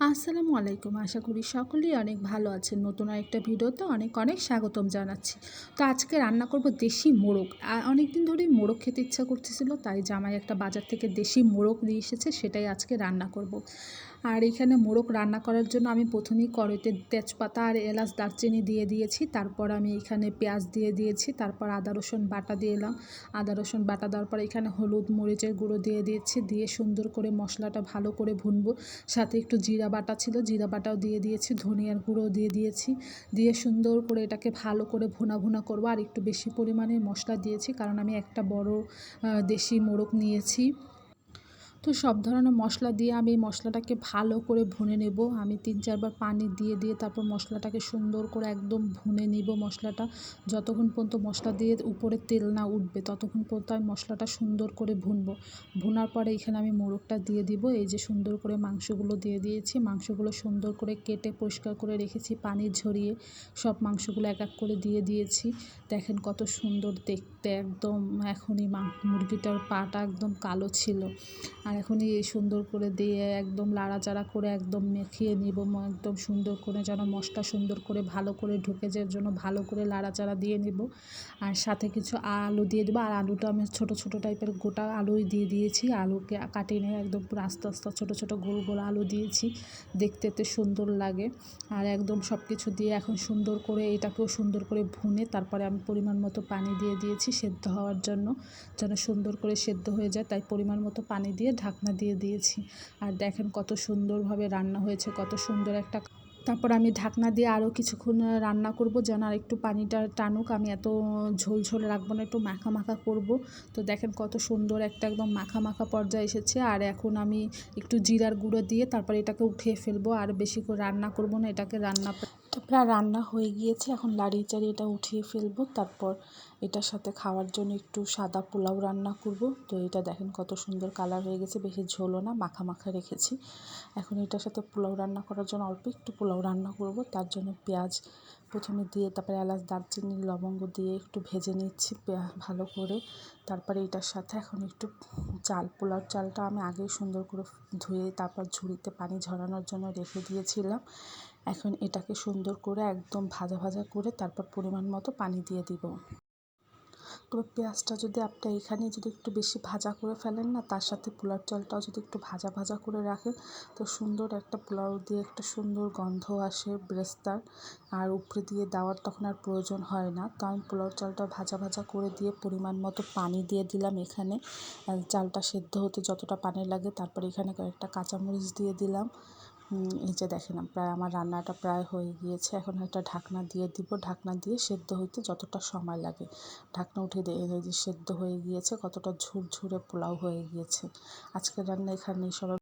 আসসালামু আলাইকুম। আশা করি সকলেই অনেক ভালো আছেন। নতুন একটা ভিডিওতে অনেক অনেক স্বাগতম জানাচ্ছি। তো আজকে রান্না করব দেশি মোরগ। অনেক দিন ধরেই মোরগ খেতে ইচ্ছা করতেছিল, তাই জামাই একটা বাজার থেকে দেশি মোরগ নিয়ে এসেছে, সেটাই আজকে রান্না করব। আর এখানে মোরগ রান্না করার জন্য আমি প্রথমেই কড়াইতে তেজপাতা আর এলাচ দারচিনি দিয়ে দিয়েছি। তারপর আমি এখানে পেঁয়াজ দিয়ে দিয়েছি। তারপর আদা, রসুন বাটা দিয়ে এলাম। আদা, রসুন বাটা দেওয়ার পর এখানে হলুদ, মরিচের গুঁড়ো দিয়ে দিয়েছি। দিয়ে সুন্দর করে মশলাটা ভালো করে ভুনবো। সাথে একটু জিরা বাটা ছিল, জিরা বাটাও দিয়ে দিয়েছি। ধনিয়ার গুঁড়ো দিয়ে দিয়েছি। দিয়ে সুন্দর করে এটাকে ভালো করে ভুনা ভুনা করব। আর একটু বেশি পরিমাণে মশলা দিয়েছি। কারণ আমি একটা বড় দেশি মোরগ নিয়েছি। তো সব ধরনের মশলা দিয়ে আমি মশলাটাকে ভালো করে ভুনে নেব। আমি তিন চারবার পানি দিয়ে দিয়ে তারপর মশলাটাকে সুন্দর করে একদম ভুনে নিব মশলাটা। যতক্ষণ পর্যন্ত মশলা দিয়ে উপরে তেল না উঠবে, ততক্ষণ পর্যন্ত আমি মশলাটা সুন্দর করে ভুনবো। ভুনার পরে এখানে আমি মোরগটা দিয়ে দিব। এই যে সুন্দর করে মাংসগুলো দিয়ে দিয়েছি, মাংসগুলো সুন্দর করে কেটে পরিষ্কার করে রেখেছি পানি ঝরিয়ে। সব মাংসগুলো এক এক করে দিয়ে দিয়েছি। দেখেন কত সুন্দর দেখতে। একদম এখনই মা, মুরগিটার পাটা একদম কালো ছিল। আর এখনই সুন্দর করে দিয়ে একদম লাড়াচাড়া করে একদম মেখিয়ে নিব একদম সুন্দর করে যেন মশলা সুন্দর করে ভালো করে ঢুকে যাওয়ার জন্য ভালো করে লাড়াচাড়া দিয়ে নিব। আর সাথে কিছু আলু দিয়ে দেবো। আর আলুটা আমি ছোট ছোট টাইপের গোটা আলুই দিয়ে দিয়েছি। আলুকে কাটিয়ে নিয়ে একদম আস্তে আস্তে ছোটো ছোটো গোল গোল আলু দিয়েছি। দেখতে এতে সুন্দর লাগে। আর একদম সব কিছু দিয়ে এখন সুন্দর করে এটাকেও সুন্দর করে ভুনে তারপরে আমি পরিমাণ মতো পানি দিয়ে দিয়েছি। সেদ্ধ হওয়ার জন্য যেন সুন্দর করে সেদ্ধ হয়ে যায়। তাই পরিমাণ মতো পানি দিয়ে ঢাকনা দিয়ে দিয়েছি। আর দেখেন কত সুন্দরভাবে রান্না হয়েছে, কত সুন্দর একটা তারপর আমি ঢাকনা দিয়ে আরও কিছুক্ষণ রান্না করব, যেন আর একটু পানিটা টানুক। আমি এত ঝোল ঝোল রাখব না, একটু মাখা মাখা করব। তো দেখেন কত সুন্দর একটা একদম মাখা মাখা পর্যায়ে এসেছে। আর এখন আমি একটু জিরার গুঁড়ো দিয়ে তারপর এটাকে উঠিয়ে ফেলব। আর বেশি করে রান্না করব না, এটাকে রান্না প্রায় রান্না হয়ে গিয়েছে। এখন লাড়িয়ে চাড়িয়ে এটা উঠিয়ে ফেলব। তারপর এটার সাথে খাওয়ার জন্য একটু সাদা পোলাও রান্না করব। তো এটা দেখেন কত সুন্দর কালার হয়ে গেছে। বেশি ঝোলও না, মাখা মাখা রেখেছি। এখন এটার সাথে পোলাও রান্না করার জন্য অল্প একটু পোলাও রান্না করব, তার জন্য পেঁয়াজ প্রথমে দিয়ে, তারপরে এলাচ, দারচিনি, লবঙ্গ দিয়ে একটু ভেজে নিচ্ছি ভালো করে। তারপরে এটার সাথে এখন একটু চাল, পোলাও চালটা আমি আগেই সুন্দর করে ধুয়ে, তারপর ঝুড়িতে পানি ঝরানোর জন্য রেখে দিয়েছিলাম। এখন এটাকে সুন্দর করে একদম ভাজা ভাজা করে তারপর পরিমাণ মতো পানি দিয়ে দিব। তবে পেঁয়াজটা যদি আপনি এখানে যদি একটু বেশি ভাজা করে ফেলেন না, তার সাথে পোলাও চালটাও যদি একটু ভাজা ভাজা করে রাখেন, তো সুন্দর একটা পোলাও দিয়ে একটা সুন্দর গন্ধ আসে ব্রেস্তার। আর উপরে দিয়ে দেওয়ার তখন আর প্রয়োজন হয় না। তো আমি পোলাও চালটা ভাজা ভাজা করে দিয়ে পরিমাণ মতো পানি দিয়ে দিলাম এখানে। চালটা সেদ্ধ হতে যতটা পানি লাগে তারপরে এখানে কয়েকটা কাঁচামরিচ দিয়ে দিলাম। এই যে দেখেন, প্রায় আমার রান্নাটা প্রায় হয়ে গিয়েছে। এখন একটা ঢাকনা দিয়ে দিব। ঢাকনা দিয়ে সেদ্ধ হইতে যতটা সময় লাগে। ঢাকনা উঠে দিয়ে সেদ্ধ হয়ে গিয়েছে, কতটা ঝুরঝুরে পোলাও হয়ে গিয়েছে। আজকের রান্না এখানেই, সবাই